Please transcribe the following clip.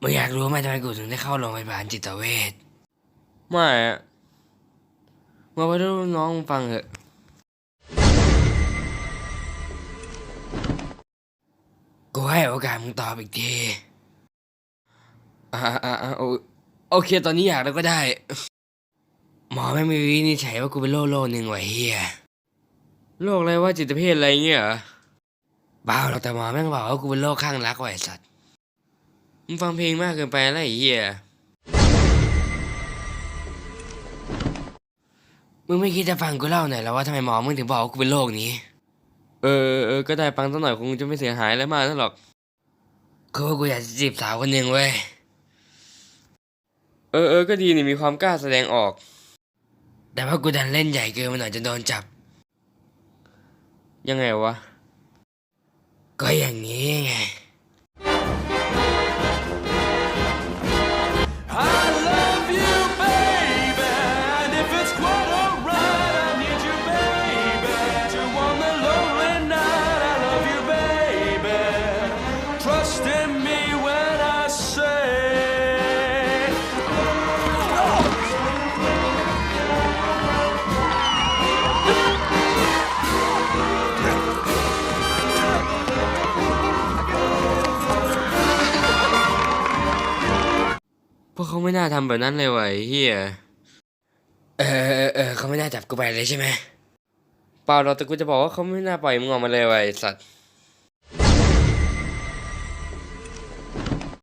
มึงอยากรู้ไหมทำไมกูถึงได้เข้าโรงพยาบาลจิตเวชไม่อะมาไปดูน้องฟังเถอะ กูให้โอกาสมึงตอบอีกทีอ่าอ่าอ่าโอโอเค ตอนนี้อยากแล้วก็ได้ หมอไม่มีวินิจฉัยว่ากูเป็นโรคโรคหนึ่งว่ะเฮียโรคอะไรว่าจิตเภทอะไรเงี้ยเหรอเปล่าหรอกแต่หมอแม่งบอกว่ากูเป็นโรคข้างรักว่ะไอ้สัตว์ มึงฟังเพลงมากเกินไปแล้วไอ้เหี้ยมึงไม่คิดจะฟังกูเล่าหน่อยแล้วว่าทำไมหมอมึงถึงบอกว่ากูเป็นโรคนี้เออเออเออก็ได้ฟังสักหน่อยคงจะไม่เสียหายอะไรมากนั่นหรอกคือว่ากูอยากจะจีบสาวคนหนึ่งเว้ย เออเออก็ดีนี่มีความกล้าแสดงออก แต่ว่ากูดันเล่นใหญ่เกินไปหน่อยจนโดนจับ ยังไงวะ ก็อย่างนี้ เขาไม่น่าทำแบบนั้นเลยว่ะไอ้เหี้ยเออเออเออเขาไม่น่าจับกูไปเลยใช่ไหมเปล่าหรอกแต่กูจะบอกว่าเขาไม่น่าปล่อยมึงออกมาเลยว่ะไอ้สัตว์